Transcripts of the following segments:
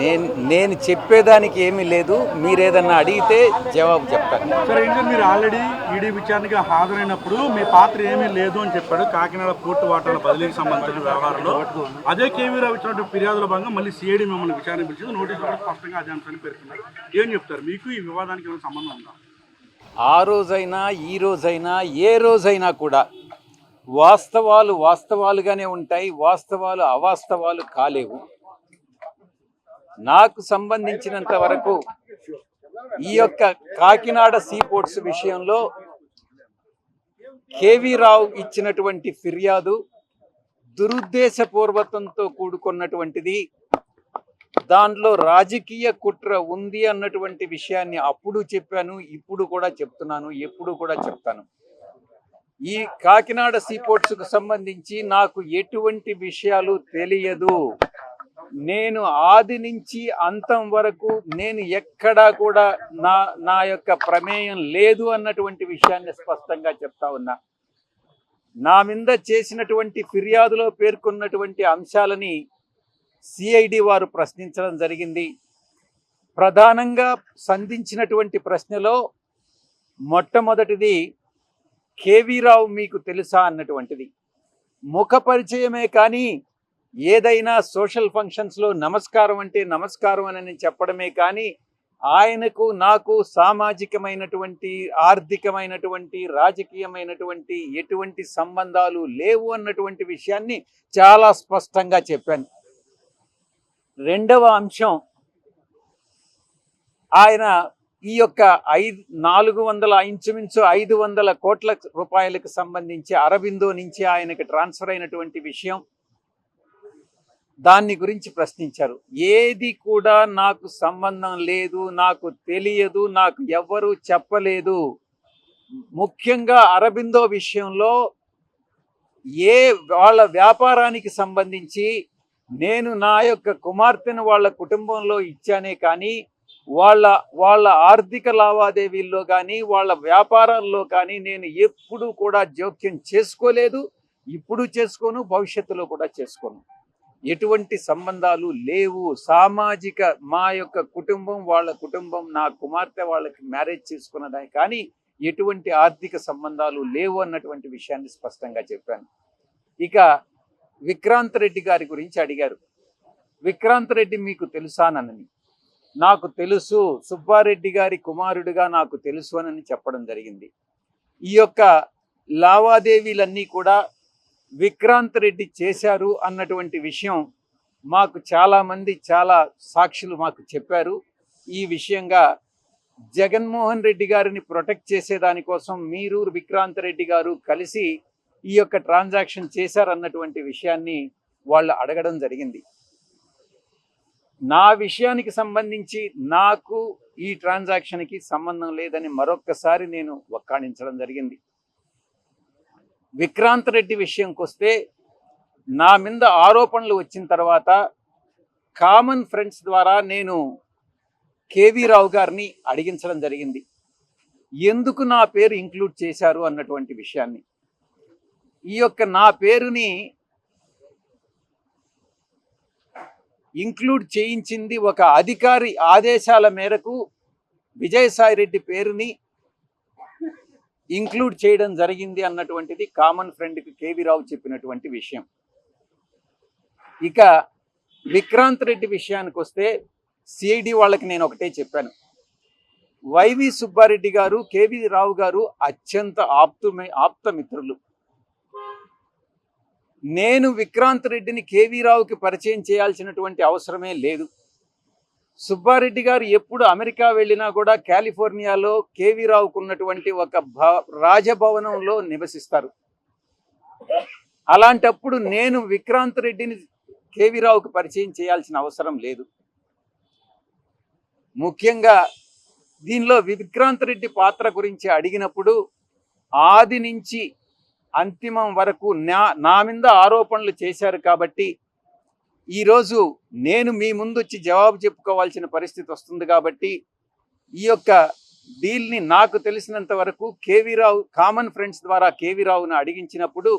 నేను నేను చెప్పేదానికి ఏమీ లేదు. మీరేదన్నా అడిగితే జవాబు చెప్తాను. సరే ఇంకా మీరు ఆల్రెడీ ఈడీ విచారణకి హాజరైనప్పుడు మీ పాత్ర ఏమీ లేదు అని చెప్పాడు. కాకినాడ పోర్టు వాటాల బదిలీకి సంబంధించిన వ్యవహారంలో. అదే కేవీరావు ఇచ్చినటువంటి ఫిర్యాదుల భాగంగా మళ్ళీ సిఐడి మిమ్మల్ని విచారణ పిలిచింది నోటీసులు కూడా స్పష్టంగా అదే అంశాన్ని పేర్కొన్నారు. ఏం చెప్తారు? మీకు ఈ వివాదానికి ఏమైనా సంబంధం ఉందా? ఆ రోజైనా ఈ రోజైనా ఏ రోజైనా కూడా వాస్తవాలు వాస్తవాలుగానే ఉంటాయి. వాస్తవాలు అవాస్తవాలు కాలేవు. నాకు సంబంధించినంత వరకు ఈ యొక్క కాకినాడ సీ పోర్ట్స్ విషయంలో కేవీ రావు ఇచ్చినటువంటి ఫిర్యాదు దురుద్దేశపూర్వకంతో కూడుకున్నటువంటిది. దానిలో రాజకీయ కుట్ర ఉంది అన్నటువంటి విషయాన్ని అప్పుడు చెప్పాను ఇప్పుడు కూడా చెప్తున్నాను ఎప్పుడు కూడా చెప్తాను. ఈ కాకినాడ సీపోర్ట్స్కు సంబంధించి నాకు ఎటువంటి విషయాలు తెలియదు. నేను ఆది నుంచి అంతం వరకు నేను ఎక్కడా కూడా నా నా యొక్క ప్రమేయం లేదు అన్నటువంటి విషయాన్ని స్పష్టంగా చెప్తా ఉన్నా. నా మీద చేసినటువంటి ఫిర్యాదులో పేర్కొన్నటువంటి అంశాలని సిఐడి వారు ప్రశ్నించడం జరిగింది. ప్రధానంగా సంధించినటువంటి ప్రశ్నలో మొట్టమొదటిది కేవీరావు మీకు తెలుసా అన్నటువంటిది. ముఖ పరిచయమే కానీ ఏదైనా సోషల్ ఫంక్షన్స్లో నమస్కారం అంటే నమస్కారం అని చెప్పడమే కానీ ఆయనకు నాకు సామాజికమైనటువంటి ఆర్థికమైనటువంటి రాజకీయమైనటువంటి ఎటువంటి సంబంధాలు లేవు అన్నటువంటి విషయాన్ని చాలా స్పష్టంగా చెప్పాను. రెండవ అంశం ఆయన ఈ యొక్క ఐదు నాలుగు వందల ఇంచుమించు ఐదు వందల కోట్ల రూపాయలకు సంబంధించి అరబిందో నుంచి ఆయనకు ట్రాన్స్ఫర్ అయినటువంటి విషయం దాన్ని గురించి ప్రశ్నించారు. ఏది కూడా నాకు సంబంధం లేదు నాకు తెలియదు నాకు ఎవ్వరూ చెప్పలేదు. ముఖ్యంగా అరబిందో విషయంలో ఏ వాళ్ళ వ్యాపారానికి సంబంధించి నేను నా యొక్క కుమార్తెను వాళ్ళ కుటుంబంలో ఇచ్చానే కానీ వాళ్ళ వాళ్ళ ఆర్థిక లావాదేవీల్లో కానీ వాళ్ళ వ్యాపారాల్లో కానీ నేను ఎప్పుడూ కూడా జోక్యం చేసుకోలేదు. ఇప్పుడు చేసుకోను భవిష్యత్తులో కూడా చేసుకోను. ఎటువంటి సంబంధాలు లేవు. సామాజిక మా యొక్క కుటుంబం వాళ్ళ కుటుంబం నా కుమార్తె వాళ్ళకి మ్యారేజ్ చేసుకున్నదాన్ని. కానీ ఎటువంటి ఆర్థిక సంబంధాలు లేవు అన్నటువంటి విషయాన్ని స్పష్టంగా చెప్పాను. ఇక విక్రాంత్ రెడ్డి గారి గురించి అడిగారు. విక్రాంత్ రెడ్డి మీకు తెలుసానని నాకు తెలుసు సుబ్బారెడ్డి గారి కుమారుడిగా నాకు తెలుసు అని చెప్పడం జరిగింది. ఈ యొక్క లావాదేవీలన్నీ కూడా విక్రాంత్ రెడ్డి చేశారు అన్నటువంటి విషయం మాకు చాలామంది చాలా సాక్షులు మాకు చెప్పారు. ఈ విషయంగా జగన్మోహన్ రెడ్డి గారిని ప్రొటెక్ట్ చేసేదానికోసం మీరు విక్రాంత్ రెడ్డి గారు కలిసి ఈ యొక్క ట్రాన్సాక్షన్ చేశారన్నటువంటి విషయాన్ని వాళ్ళు అడగడం జరిగింది. నా విషయానికి సంబంధించి నాకు ఈ ట్రాన్సాక్షన్కి సంబంధం లేదని మరొక్కసారి నేను వక్కాణించడం జరిగింది. విక్రాంత్ రెడ్డి విషయంకి వస్తే నా మీద ఆరోపణలు వచ్చిన తర్వాత కామన్ ఫ్రెండ్స్ ద్వారా నేను కేవీ రావు గారిని అడిగించడం జరిగింది. ఎందుకు నా పేరు ఇంక్లూడ్ చేశారు అన్నటువంటి విషయాన్ని. ఈ యొక్క నా పేరుని ఇంక్లూడ్ చేయించింది ఒక అధికారి ఆదేశాల మేరకు విజయసాయి రెడ్డి పేరుని ఇంక్లూడ్ చేయడం జరిగింది అన్నటువంటిది కామన్ ఫ్రెండ్కి కేవీ రావు చెప్పినటువంటి విషయం. ఇక విక్రాంత్ రెడ్డి విషయానికి వస్తే సిఐడి వాళ్ళకి నేను ఒకటే చెప్పాను. వైవి సుబ్బారెడ్డి గారు కేవీ రావు గారు అత్యంత ఆప్తుమే ఆప్త మిత్రులు. నేను విక్రాంత్ రెడ్డిని కేవీ రావుకి పరిచయం చేయాల్సినటువంటి అవసరమే లేదు. సుబ్బారెడ్డి గారు ఎప్పుడు అమెరికా వెళ్ళినా కూడా కాలిఫోర్నియాలో కేవీ రావుకు ఉన్నటువంటి ఒక రాజభవనంలో నివసిస్తారు. అలాంటప్పుడు నేను విక్రాంత్ రెడ్డిని కేవీ రావుకు పరిచయం చేయాల్సిన అవసరం లేదు. ముఖ్యంగా దీనిలో విక్రాంత్ రెడ్డి పాత్ర గురించి అడిగినప్పుడు ఆది నుంచి అంతిమం వరకు నా నా మీద ఆరోపణలు చేశారు కాబట్టి ఈరోజు నేను మీ ముందు వచ్చి జవాబు చెప్పుకోవాల్సిన పరిస్థితి వస్తుంది కాబట్టి ఈ యొక్క డీల్ని నాకు తెలిసినంత వరకు కేవీ రావు కామన్ ఫ్రెండ్స్ ద్వారా కేవీ రావును అడిగించినప్పుడు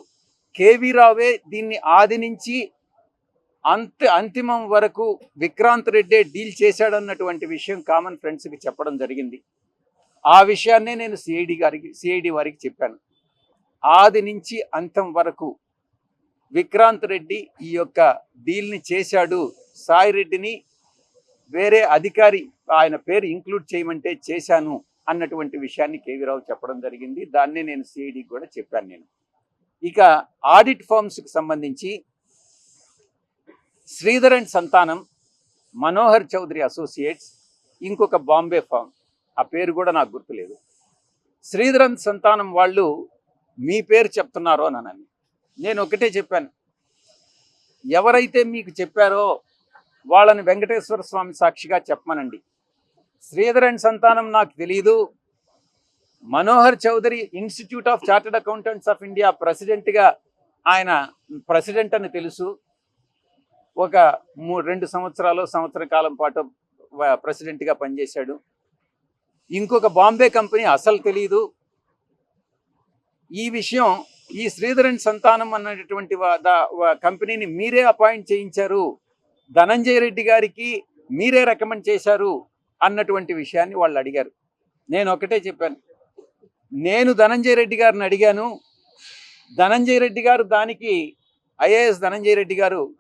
కేవీ రావే దీన్ని ఆది నుంచి అంత అంతిమం వరకు విక్రాంత్ రెడ్డే డీల్ చేశాడన్నటువంటి విషయం కామన్ ఫ్రెండ్స్కి చెప్పడం జరిగింది. ఆ విషయాన్నే నేను సిఐడి గారికి సిఐడి వారికి చెప్పాను. ఆది నుంచి అంతం వరకు విక్రాంత్ రెడ్డి ఈ యొక్క డీల్ని చేశాడు. సాయి రెడ్డిని వేరే అధికారి ఆయన పేరు ఇంక్లూడ్ చేయమంటే చేశాను అన్నటువంటి విషయాన్ని కేవీరావు చెప్పడం జరిగింది. దాన్నే నేను సిఐడికి కూడా చెప్పాను నేను. ఇక ఆడిట్ ఫర్మ్స్కి సంబంధించి శ్రీధరన్ సంతానం మనోహర్ చౌదరి అసోసియేట్స్ ఇంకొక బాంబే ఫామ్. ఆ పేరు కూడా నాకు గుర్తులేదు. శ్రీధరన్ సంతానం వాళ్ళు మీ పేరు చెప్తున్నారో అని నేను ఒకటే చెప్పాను. ఎవరైతే మీకు చెప్పారో వాళ్ళని వెంకటేశ్వర స్వామి సాక్షిగా చెప్పమనండి. శ్రీధర్ అండ్ సంతానం నాకు తెలియదు Manohar Chaudhary institute of chartered accountants of India ప్రెసిడెంట్గా ఆయన ప్రెసిడెంట్ అని తెలుసు. ఒక మూ రెండు సంవత్సరాలు సంవత్సర కాలం పాటు ప్రెసిడెంట్గా పనిచేశాడు. ఇంకొక బాంబే కంపెనీ అసలు తెలియదు ఈ విషయం ఈ శ్రీధరన్ సంతానం అన్నటువంటి వా- దా- కంపెనీని మీరే అపాయింట్ చేయించారు. ధనంజయ రెడ్డి గారికి మీరే రికమెండ్ చేశారు అన్నటువంటి విషయాన్ని వాళ్ళు అడిగారు. నేను ఒకటే చెప్పాను. నేను ధనంజయ రెడ్డి గారిని అడిగాను. ధనంజయ రెడ్డి గారు దానికి ఐఏఎస్ ధనంజయ రెడ్డి గారు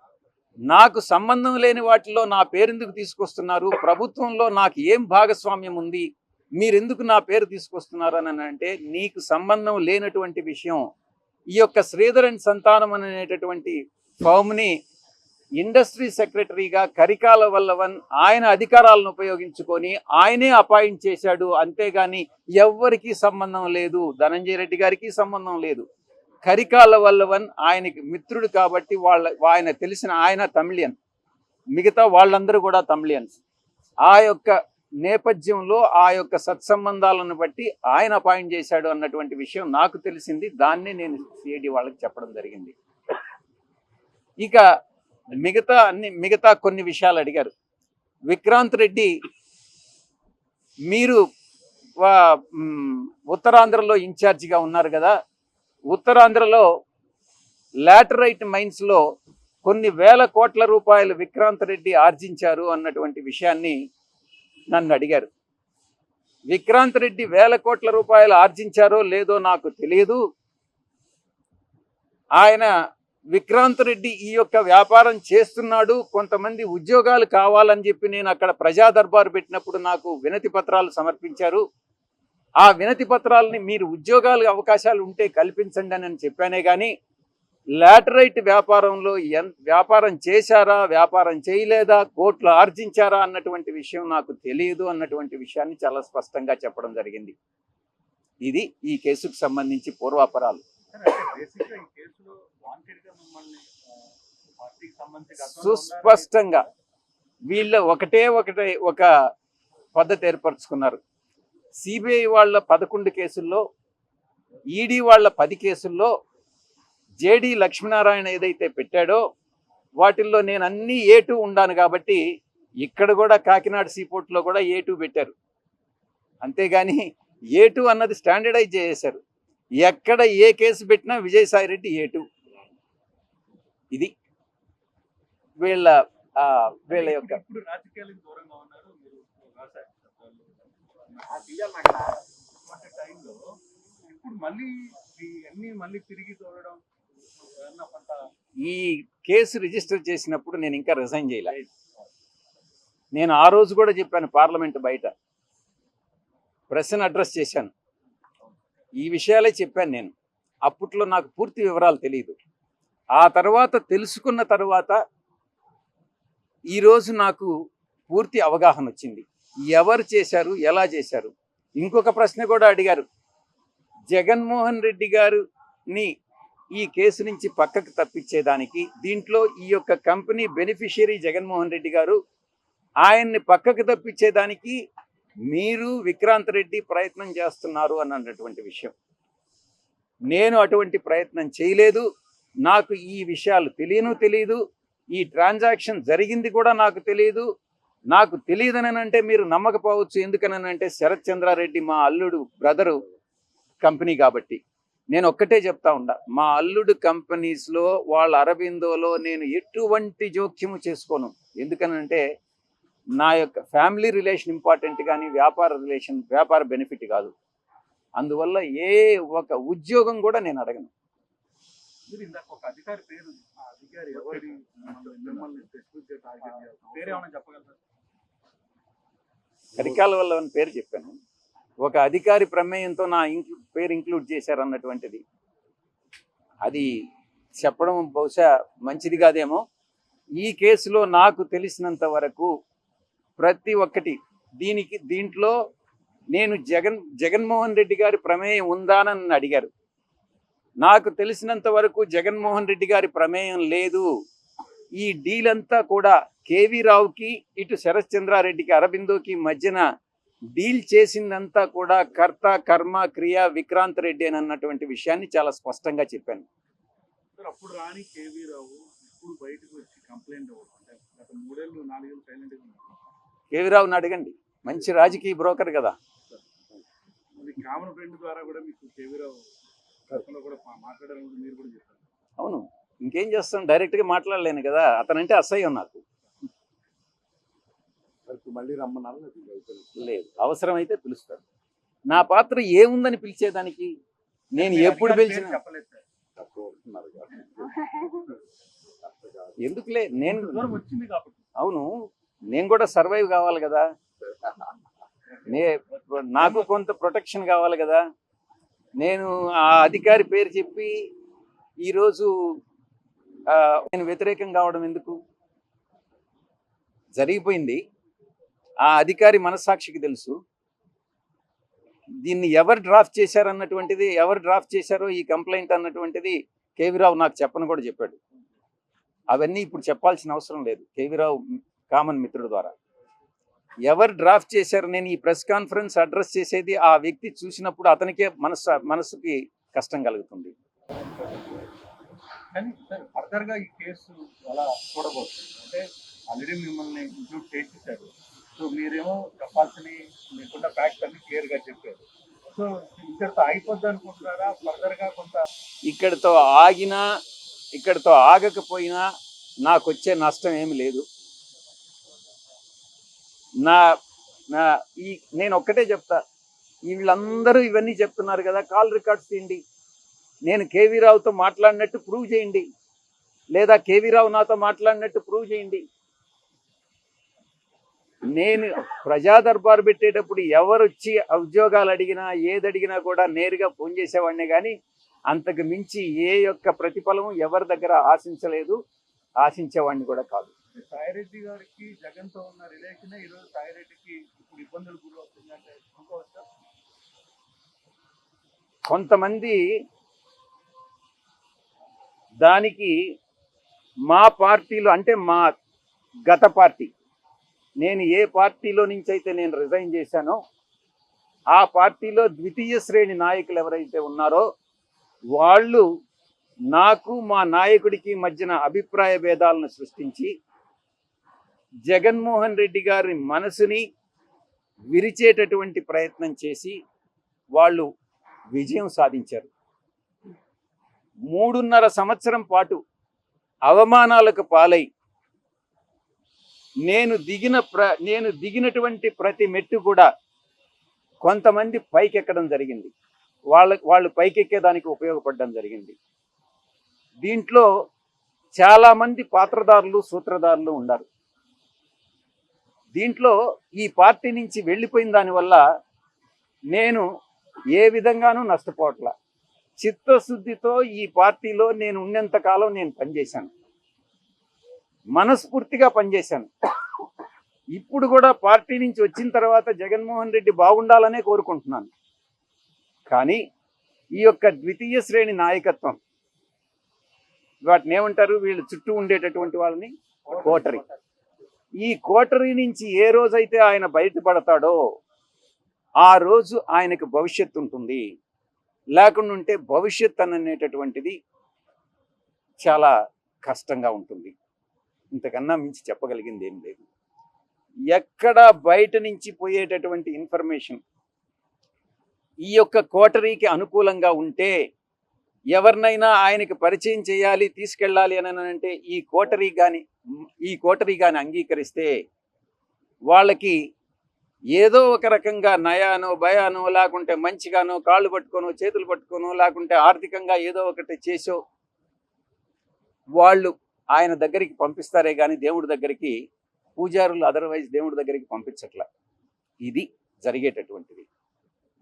నాకు సంబంధం లేని వాటిలో నా పేరెందుకు తీసుకొస్తున్నారు? ప్రభుత్వంలో నాకు ఏం భాగస్వామ్యం ఉంది? మీరెందుకు నా పేరు తీసుకొస్తున్నారు అని అంటే నీకు సంబంధం లేనటువంటి విషయం ఈ యొక్క శ్రీధరన్ సంతానం అనేటటువంటి ఫామ్ని ఇండస్ట్రీ సెక్రటరీగా కరికాల వల్లవన్ ఆయన అధికారాలను ఉపయోగించుకొని ఆయనే అపాయింట్ చేశాడు. అంతేగాని ఎవ్వరికీ సంబంధం లేదు. ధనంజయ రెడ్డి గారికి సంబంధం లేదు. కరికాల వల్లవన్ ఆయనకి మిత్రుడు కాబట్టి వాళ్ళ ఆయన తెలిసిన ఆయన తమిళియన్. మిగతా వాళ్ళందరూ కూడా తమిళియన్స్. ఆ యొక్క నేపథ్యంలో ఆ యొక్క సత్సంబంధాలను బట్టి ఆయన అపాయింట్ చేశాడు అన్నటువంటి విషయం నాకు తెలిసింది. దాన్నే నేను సిఐడి వాళ్ళకి చెప్పడం జరిగింది. ఇక మిగతా అన్ని మిగతా కొన్ని విషయాలు అడిగారు. విక్రాంత్ రెడ్డి మీరు ఉత్తరాంధ్రలో ఇన్ఛార్జిగా ఉన్నారు కదా. ఉత్తరాంధ్రలో లాటరైట్ మైన్స్లో కొన్ని వేల కోట్ల రూపాయలు విక్రాంత్ రెడ్డి ఆర్జించారు అన్నటువంటి విషయాన్ని నన్ను అడిగారు. విక్రాంత్ రెడ్డి వేల కోట్ల రూపాయలు ఆర్జించారో లేదో నాకు తెలియదు ఆయన విక్రాంత్ రెడ్డి ఈ యొక్క వ్యాపారం చేస్తున్నాడు కొంతమంది ఉద్యోగాలు కావాలని చెప్పి నేను అక్కడ ప్రజా దర్బారు పెట్టినప్పుడు నాకు వినతి పత్రాలు సమర్పించారు. ఆ వినతి పత్రాలని మీరు ఉద్యోగాలు అవకాశాలు ఉంటే కల్పించండి అని నేను చెప్పానే కానీ లాటరైట్ వ్యాపారంలో వ్యాపారం చేశారా వ్యాపారం చేయలేదా కోట్లు ఆర్జించారా అన్నటువంటి విషయం నాకు తెలియదు అన్నటువంటి విషయాన్ని చాలా స్పష్టంగా చెప్పడం జరిగింది. ఇది ఈ కేసుకు సంబంధించి పూర్వాపరాలు. సుస్పష్టంగా వీళ్ళ ఒకటే ఒకటే ఒక పద్ధతి ఏర్పరచుకున్నారు. సిబిఐ వాళ్ళ పదకొండు కేసుల్లో ఈడీ వాళ్ళ పది కేసుల్లో జేడి లక్ష్మీనారాయణ ఏదైతే పెట్టాడో వాటిల్లో నేను అన్ని ఏ టూ ఉండాను కాబట్టి ఇక్కడ కూడా కాకినాడ సీపోర్ట్లో కూడా ఏ టూ పెట్టారు అంతేగాని ఏ టూ అన్నది స్టాండర్డైజ్ చేసేశారు ఎక్కడ ఏ కేసు పెట్టినా విజయసాయి రెడ్డి ఏ టూ ఇది వీళ్ళ వీళ్ళ యొక్క ఇప్పుడు మళ్ళీ అన్ని మళ్ళీ తిరిగి చూడడం ఈ కేసు రిజిస్టర్ చేసినప్పుడు నేను ఇంకా రిజైన్ చేయలే. నేను ఆ రోజు కూడా చెప్పాను పార్లమెంట్ బయట. ప్రశ్న అడ్రస్ చేశాను. ఈ విషయాలే చెప్పాను నేను. అప్పట్లో నాకు పూర్తి వివరాలు తెలియదు ఆ తర్వాత తెలుసుకున్న తర్వాత ఈరోజు నాకు పూర్తి అవగాహన వచ్చింది. ఎవరు చేశారు ఎలా చేశారు? ఇంకొక ప్రశ్న కూడా అడిగారు. జగన్మోహన్ రెడ్డి గారుని ఈ కేసు నుంచి పక్కకు తప్పించేదానికి దీంట్లో ఈ యొక్క కంపెనీ బెనిఫిషియరీ జగన్మోహన్ రెడ్డి గారు ఆయన్ని పక్కకు తప్పించేదానికి మీరు విక్రాంత్ రెడ్డి ప్రయత్నం చేస్తున్నారు అన్నటువంటి విషయం. నేను అటువంటి ప్రయత్నం చేయలేదు. నాకు ఈ విషయాలు తెలియను తెలియదు ఈ ట్రాన్సాక్షన్ జరిగింది కూడా నాకు తెలియదు నాకు తెలియదని అంటే మీరు నమ్మకపోవచ్చు. ఎందుకని అంటే శరత్ చంద్రారెడ్డి మా అల్లుడు బ్రదరు కంపెనీ కాబట్టి. నేను ఒక్కటే చెప్తా ఉండా మా అల్లుడు కంపెనీస్లో వాళ్ళ అరబిందోలో నేను ఎటువంటి జోక్యము చేసుకోను. ఎందుకనంటే నా యొక్క ఫ్యామిలీ రిలేషన్ ఇంపార్టెంట్ కానీ వ్యాపార రిలేషన్ వ్యాపార బెనిఫిట్ కాదు. అందువల్ల ఏ ఒక ఉద్యోగం కూడా నేను అడగను. కరికాల వల్ల పేరు చెప్పాను? ఒక అధికారి ప్రమేయంతో నా ఇంక్లూ పేరు ఇంక్లూడ్ చేశారన్నటువంటిది. అది చెప్పడం బహుశా మంచిది కాదేమో. ఈ కేసులో నాకు తెలిసినంత వరకు ప్రతి ఒక్కటి దీనికి దీంట్లో నేను జగన్ జగన్మోహన్ రెడ్డి గారి ప్రమేయం ఉందానని అడిగారు. నాకు తెలిసినంత వరకు జగన్మోహన్ రెడ్డి గారి ప్రమేయం లేదు. ఈ డీల్ అంతా కూడా కేవీ రావుకి ఇటు శరత్ చంద్రారెడ్డికి అరబిందోకి మధ్యన డీల్ చేసిందంతా కూడా కర్త కర్మ క్రియ విక్రాంత్ రెడ్డి అని అన్నటువంటి విషయాన్ని చాలా స్పష్టంగా చెప్పాను. సార్ అప్పుడు రాని కేవీ రావు ఇప్పుడు బయటకు వచ్చి కంప్లైంట్ మూడేళ్ళు కేవీ రావుని అడగండి. మంచి రాజకీయ బ్రోకర్ కదా. కామన్ ఫ్రెండ్ ద్వారా కూడా మీకు కేవీ రావు గతంలో కూడా మాట్లాడాలని మీరు కూడా చెప్పారు. అవును. ఇంకేం చేస్తాం? డైరెక్ట్గా మాట్లాడలేను కదా. అతనంటే అసహ్యం నాకు. మళ్ళీ రమ్మన్నారు లేదు అవసరమైతే పిలుస్తాడు నా పాత్ర ఏముందని పిలిచేదానికి నేను ఎప్పుడు పిలిచిన ఎందుకులే? నేను దూరం వచ్చింది కాబట్టి. అవును. నేను కూడా సర్వైవ్ కావాలి కదా. నే నాకు కొంత ప్రొటెక్షన్ కావాలి కదా. నేను ఆ అధికారి పేరు చెప్పి ఈరోజు నేను వ్యతిరేకం కావడం ఎందుకు? జరిగిపోయింది. ఆ అధికారి మనస్సాక్షికి తెలుసు. దీన్ని ఎవరు డ్రాఫ్ట్ చేశారన్నటువంటిది ఎవరు డ్రాఫ్ట్ చేశారో ఈ కంప్లైంట్ అన్నటువంటిది కేవీరావు నాకు చెప్పని కూడా చెప్పాడు. అవన్నీ ఇప్పుడు చెప్పాల్సిన అవసరం లేదు కేవీరావు కామన్ మిత్రుడు ద్వారా. ఎవరు డ్రాఫ్ట్ చేశారు నేను ఈ ప్రెస్ కాన్ఫరెన్స్ అడ్రస్ చేసేది ఆ వ్యక్తి చూసినప్పుడు అతనికే మనసు మనసుకి కష్టం కలుగుతుంది. కానీ ఈ కేసు అలా అంటే ఆల్రెడీ మిమ్మల్ని ఇంక్లూడ్ చేసేసారు. సో మీరేమో చెప్పాల్సిన మీకున్న ఫ్యాక్ట్స్ అన్ని క్లియర్గా చెప్పారు. సో ఇక్కడితో అయిపోద్ది అనుకుంటున్నారా? ఫర్దర్గా కొంత ఇక్కడతో ఆగినా ఇక్కడతో ఆగకపోయినా నాకు వచ్చే నష్టం ఏమి లేదు. నా నా ఈ నేను ఒక్కటే చెప్తా. వీళ్ళందరూ ఇవన్నీ చెప్తున్నారు కదా కాల్ రికార్డ్స్ తీయండి. నేను కేవీ రావుతో మాట్లాడినట్టు ప్రూవ్ చేయండి. లేదా కేవీ రావు నాతో మాట్లాడినట్టు ప్రూవ్ చేయండి. నేను ప్రజా దర్బార్ పెట్టేటప్పుడు ఎవరు వచ్చి ఉద్యోగాలు అడిగినా ఏది అడిగినా కూడా నేరుగా ఫోన్ చేసేవాడినే కానీ అంతకు మించి ఏ యొక్క ప్రతిఫలం ఎవరి దగ్గర ఆశించలేదు ఆశించేవాడిని కూడా కాదు. సాయిరెడ్డి గారికి జగన్తో ఉన్న రిలేషన్ ఈ రోజు సాయిరెడ్డికి ఇప్పుడు ఇబ్బందులు గురి అవుతుందంటే అనుకోవచ్చా? కొంతమంది దానికి మా పార్టీలో అంటే మా గత పార్టీ నేను ఏ పార్టీలో నుంచి అయితే నేను రిజైన్ చేశానో ఆ పార్టీలో ద్వితీయ శ్రేణి నాయకులు ఎవరైతే ఉన్నారో వాళ్ళు నాకు మా నాయకుడికి మధ్యన అభిప్రాయ భేదాలను సృష్టించి జగన్మోహన్ రెడ్డి గారి మనసుని విరిచేటటువంటి ప్రయత్నం చేసి వాళ్ళు విజయం సాధించారు. మూడున్నర సంవత్సరం పాటు అవమానాలకు పాలై నేను దిగిన ప్ర నేను దిగినటువంటి ప్రతి మెట్టు కూడా కొంతమంది పైకెక్కడం జరిగింది. వాళ్ళ వాళ్ళు పైకెక్కేదానికి ఉపయోగపడడం జరిగింది. దీంట్లో చాలామంది పాత్రదారులు సూత్రధారులు ఉన్నారు. దీంట్లో ఈ పార్టీ నుంచి వెళ్ళిపోయిన దానివల్ల నేను ఏ విధంగానూ నష్టపోవట్లా. చిత్తశుద్ధితో ఈ పార్టీలో నేను ఉన్నంతకాలం నేను పనిచేశాను. మనస్ఫూర్తిగా పనిచేశాను. ఇప్పుడు కూడా పార్టీ నుంచి వచ్చిన తర్వాత జగన్మోహన్ రెడ్డి బాగుండాలనే కోరుకుంటున్నాను. కానీ ఈ యొక్క ద్వితీయ శ్రేణి నాయకత్వం వాటిని ఏమంటారు? వీళ్ళు చుట్టూ ఉండేటటువంటి వాళ్ళని కోటరీ. ఈ కోటరీ నుంచి ఏ రోజైతే ఆయన బయటపడతాడో ఆ రోజు ఆయనకు భవిష్యత్తు ఉంటుంది. లేకుండా ఉంటే భవిష్యత్ అనేటటువంటిది చాలా కష్టంగా ఉంటుంది. ఇంతకన్నా మించి చెప్పగలిగింది ఏం లేదు. ఎక్కడ బయట నుంచి పోయేటటువంటి ఇన్ఫర్మేషన్ ఈ యొక్క కోటరీకి అనుకూలంగా ఉంటే ఎవరినైనా ఆయనకి పరిచయం చేయాలి తీసుకెళ్ళాలి అని అంటే ఈ కోటరీ కానీ ఈ కోటరీ కానీ అంగీకరిస్తే వాళ్ళకి ఏదో ఒక రకంగా నయానో భయానో లేకుంటే మంచిగానో కాళ్ళు పట్టుకోనో చేతులు పట్టుకోనో లేకుంటే ఆర్థికంగా ఏదో ఒకటి చేసో వాళ్ళు ఆయన దగ్గరికి పంపిస్తారే కానీ దేవుడి దగ్గరికి పూజారులు అదర్వైజ్ దేవుడి దగ్గరికి పంపించట్ల. ఇది జరిగేటటువంటిది.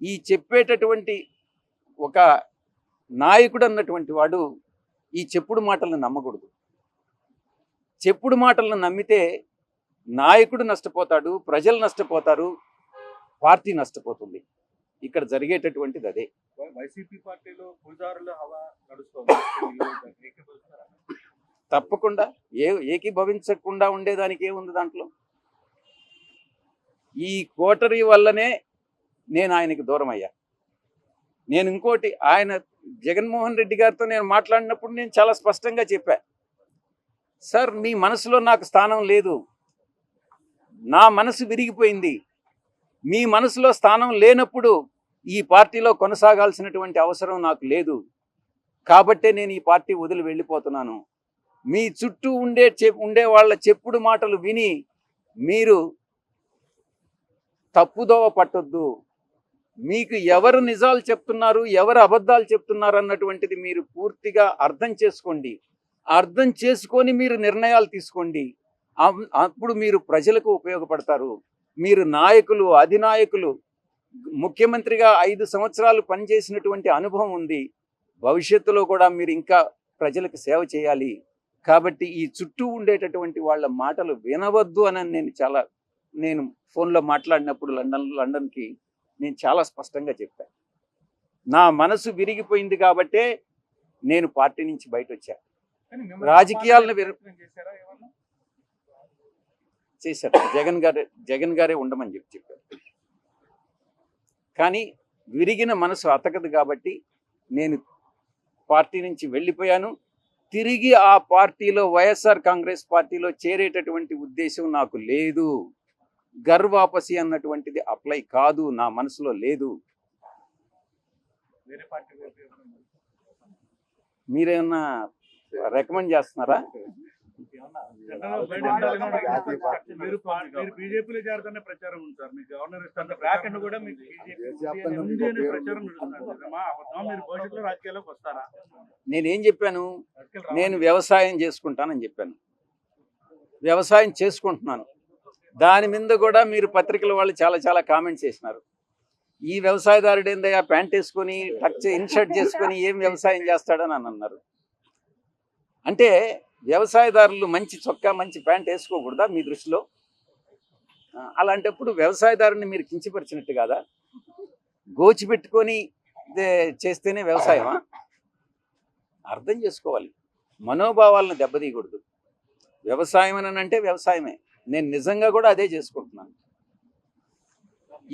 ఈ చెప్పేటటువంటి ఒక నాయకుడు అన్నటువంటి వాడు ఈ చెప్పుడు మాటలను నమ్మకూడదు. చెప్పుడు మాటలను నమ్మితే నాయకుడు నష్టపోతాడు ప్రజలు నష్టపోతారు పార్టీ నష్టపోతుంది. ఇక్కడ జరిగేటటువంటిది అదే. వైసీపీ పార్టీలో పూజారుల హవా నడుస్తుంది. తప్పకుండా ఏ ఏకీభవించకుండా ఉండేదానికి ఏముంది దాంట్లో? ఈ కోటరీ వల్లనే నేను ఆయనకి దూరం అయ్యా నేను ఇంకోటి ఆయన జగన్మోహన్ రెడ్డి గారితో నేను మాట్లాడినప్పుడు నేను చాలా స్పష్టంగా చెప్పా. సార్ మీ మనసులో నాకు స్థానం లేదు. నా మనసు విరిగిపోయింది. మీ మనసులో స్థానం లేనప్పుడు ఈ పార్టీలో కొనసాగాల్సినటువంటి అవసరం నాకు లేదు. కాబట్టే నేను ఈ పార్టీ వదిలి వెళ్ళిపోతున్నాను. మీ చుట్టూ ఉండే చెప్ ఉండే వాళ్ళ చెప్పుడు మాటలు విని మీరు తప్పుదోవ పట్టొద్దు. మీకు ఎవరు నిజాలు చెప్తున్నారు ఎవరు అబద్ధాలు చెప్తున్నారు అన్నటువంటిది మీరు పూర్తిగా అర్థం చేసుకోండి. అర్థం చేసుకొని మీరు నిర్ణయాలు తీసుకోండి. అప్పుడు మీరు ప్రజలకు ఉపయోగపడతారు. మీరు నాయకులు అధినాయకులు ముఖ్యమంత్రిగా ఐదు సంవత్సరాలు పనిచేసినటువంటి అనుభవం ఉంది. భవిష్యత్తులో కూడా మీరు ఇంకా ప్రజలకు సేవ చేయాలి. కాబట్టి ఈ చుట్టూ ఉండేటటువంటి వాళ్ళ మాటలు వినవద్దు అని నేను చాలా నేను ఫోన్లో మాట్లాడినప్పుడు లండన్ లండన్కి నేను చాలా స్పష్టంగా చెప్పాను నా మనసు విరిగిపోయింది కాబట్టే నేను పార్టీ నుంచి బయట వచ్చా కానీ మిమ్మల్ని రాజకీయాలను? చేశారు. జగన్ గారే జగన్ గారే ఉండమని చెప్పి చెప్పారు. కానీ విరిగిన మనసు అతకదు కాబట్టి నేను పార్టీ నుంచి వెళ్ళిపోయాను. తిరిగి ఆ పార్టీలో వైఎస్ఆర్ కాంగ్రెస్ పార్టీలో చేరేటటువంటి ఉద్దేశం నాకు లేదు. గర్వాపసి అన్నటువంటిది అప్లై కాదు నా మనసులో లేదు. మీరేమన్నా రికమెండ్ చేస్తున్నారా? మీరు బీజేపీలో చేరుతూనే ప్రచారం ఉంది సార్ మీ గవర్నర్ ఇస్తున్న బ్రాక్ అండ్ కూడా మీకు ఉంది అనే ప్రచారం? మీరు భవిష్యత్తులో రాజకీయాల్లోకి వస్తారా? నేనేం చెప్పాను? నేను వ్యవసాయం చేసుకుంటానని చెప్పాను. వ్యవసాయం చేసుకుంటున్నాను. దాని మీద కూడా మీరు పత్రికల వాళ్ళు చాలా చాలా కామెంట్స్ చేసినారు. ఈ వ్యవసాయదారుడు ఏందయ్యా? ప్యాంట్ వేసుకొని టచ్ ఇన్షర్ట్ చేసుకొని ఏం వ్యవసాయం చేస్తాడని అని అన్నారు. అంటే వ్యవసాయదారులు మంచి చొక్కా మంచి ప్యాంట్ వేసుకోకూడదా మీ దృష్టిలో? అలాంటప్పుడు వ్యవసాయదారుని మీరు కించపరిచినట్టు కాదా? గోచి పెట్టుకొని చేస్తేనే వ్యవసాయమా? అర్థం చేసుకోవాలి. మనోభావాలను దెబ్బతీయకూడదు. వ్యవసాయం అని అంటే వ్యవసాయమే. నేను నిజంగా కూడా అదే చేసుకుంటున్నాను.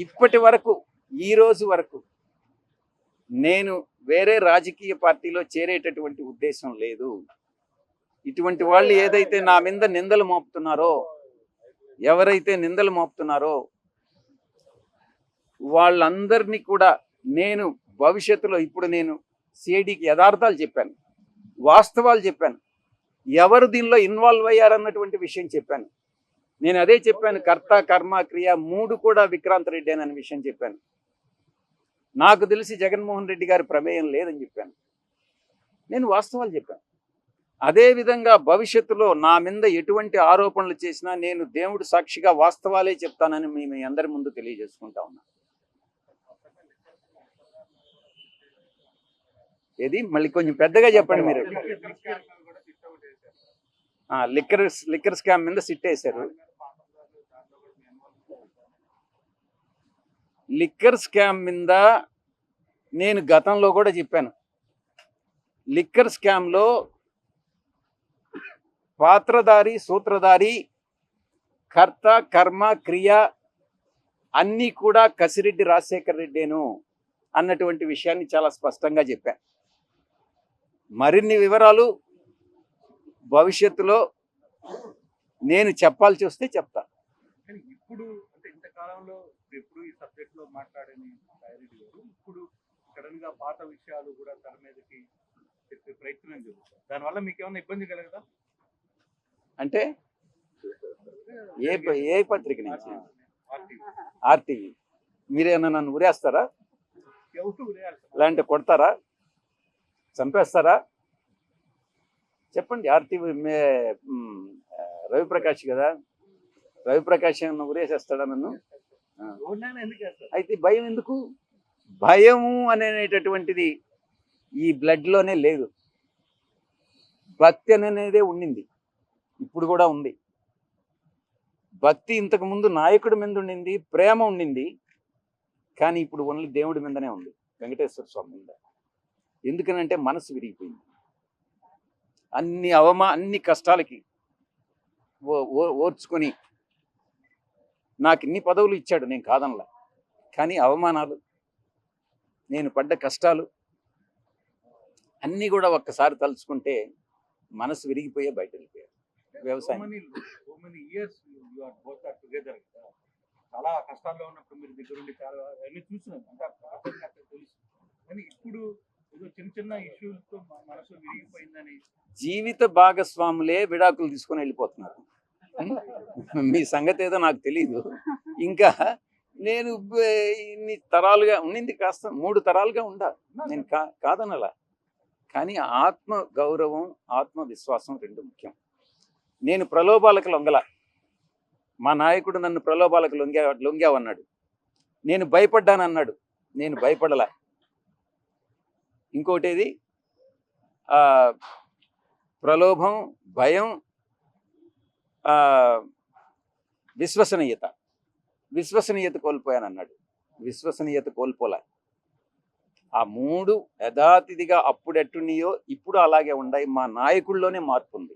ఇప్పటి వరకు ఈ రోజు వరకు నేను వేరే రాజకీయ పార్టీలో చేరేటటువంటి ఉద్దేశం లేదు. ఇటువంటి వాళ్ళు ఏదైతే నా మీద నిందలు మోపుతున్నారో ఎవరైతే నిందలు మోపుతున్నారో వాళ్ళందరినీ కూడా నేను భవిష్యత్తులో ఇప్పుడు నేను సిఐడికి యథార్థాలు చెప్పాను వాస్తవాలు చెప్పాను ఎవరు దీనిలో ఇన్వాల్వ్ అయ్యారన్నటువంటి విషయం చెప్పాను. నేను అదే చెప్పాను కర్త కర్మ క్రియ మూడు కూడా విక్రాంత్ రెడ్డి అనే విషయం చెప్పాను. నాకు తెలిసి జగన్మోహన్ రెడ్డి గారి ప్రమేయం లేదని చెప్పాను. నేను వాస్తవాలు చెప్పాను. అదేవిధంగా భవిష్యత్తులో నా మీద ఎటువంటి ఆరోపణలు చేసినా నేను దేవుడు సాక్షిగా వాస్తవాలే చెప్తానని మేము అందరి ముందు తెలియజేసుకుంటా ఉన్నా. ఏది? మళ్ళీ కొంచెం పెద్దగా చెప్పండి మీరు. లిక్కర్ లిక్కర్ స్కామ్ మీద సిట్ వేశారు లిక్కర్ స్కామ్ మీద నేను గతంలో కూడా చెప్పాను. లిక్కర్ స్కామ్లో పాత్రధారి సూత్రధారి కర్త కర్మ క్రియ అన్నీ కూడా కసిరెడ్డి రాజశేఖర్ రెడ్డేను అన్నటువంటి విషయాన్ని చాలా స్పష్టంగా చెప్పా. మరిన్ని వివరాలు భవిష్యత్తులో నేను చెప్పాల్సి వస్తే చెప్తా. కానీ ఇప్పుడు అంటే ఇంతకాలంలో ఎప్పుడు ఈ సబ్జెక్ట్లో మాట్లాడని డైరెక్ట్ గారు ఇప్పుడు సడన్గా పాత విషయాలు కూడా తెర మీదకి చెప్పే ప్రయత్నం జరుగుతుంది దానివల్ల మీకు ఏమైనా ఇబ్బంది కలగదా? అంటే ఏ ఏ పత్రిక నుంచి? ఆర్టీవీ. మీరేమన్నా నన్ను ఉరేస్తారా లేదంటే కొడతారా? చంపేస్తారా? చెప్పండి ఆర్టీవీ మే రవిప్రకాష్ కదా? రవిప్రకాష్ ఏమన్నా ఉరేసేస్తాడా నన్ను? అయితే భయం ఎందుకు? భయము అనేటటువంటిది ఈ బ్లడ్లోనే లేదు. భక్తి అనేది ఉండింది. ఇప్పుడు కూడా ఉంది. భక్తి ఇంతకు ముందు నాయకుడి మీద ఉండింది ప్రేమ ఉండింది కానీ ఇప్పుడు ఓన్లీ దేవుడి మీదనే ఉంది. వెంకటేశ్వర స్వామి మీద. ఎందుకనంటే మనసు విరిగిపోయింది. అన్ని అవమా అన్ని కష్టాలకి ఓ- ఓ- ఓర్చుకొని నాకు ఇన్ని పదవులు ఇచ్చాడు నేను కాదనలా. కానీ అవమానాలు నేను పడ్డ కష్టాలు అన్నీ కూడా ఒక్కసారి తలుచుకుంటే మనసు విరిగిపోయే బయట వెళ్ళిపోయారు వ్యవసాయం. చాలా కష్టాల్లో ఉన్నప్పుడు మీరు చాలా అన్ని చూసినాం. అంటే తెలుసు. కానీ ఇప్పుడు చిన్న చిన్న మనసు విరిగిపోయిందని జీవిత భాగస్వాములే విడాకులు తీసుకొని వెళ్ళిపోతున్నారు. మీ సంగతి ఏదో నాకు తెలియదు ఇంకా నేను ఇన్ని తరాలుగా ఉండింది కాస్త మూడు తరాలుగా ఉండా. నేను కా కాదనలా. కానీ ఆత్మ గౌరవం ఆత్మ విశ్వాసం రెండు ముఖ్యం. నేను ప్రలోభాలకు లొంగల. మా నాయకుడు నన్ను ప్రలోభాలకు లొంగా లొంగావన్నాడు. నేను భయపడ్డానన్నాడు. నేను భయపడలా. ఇంకోటేది ప్రలోభం భయం విశ్వసనీయత. విశ్వసనీయత కోల్పోయానన్నాడు. విశ్వసనీయత కోల్పోలే. ఆ మూడు యథాతిథిగా అప్పుడు ఇప్పుడు అలాగే ఉన్నాయి మా నాయకుల్లోనే మార్పు ఉంది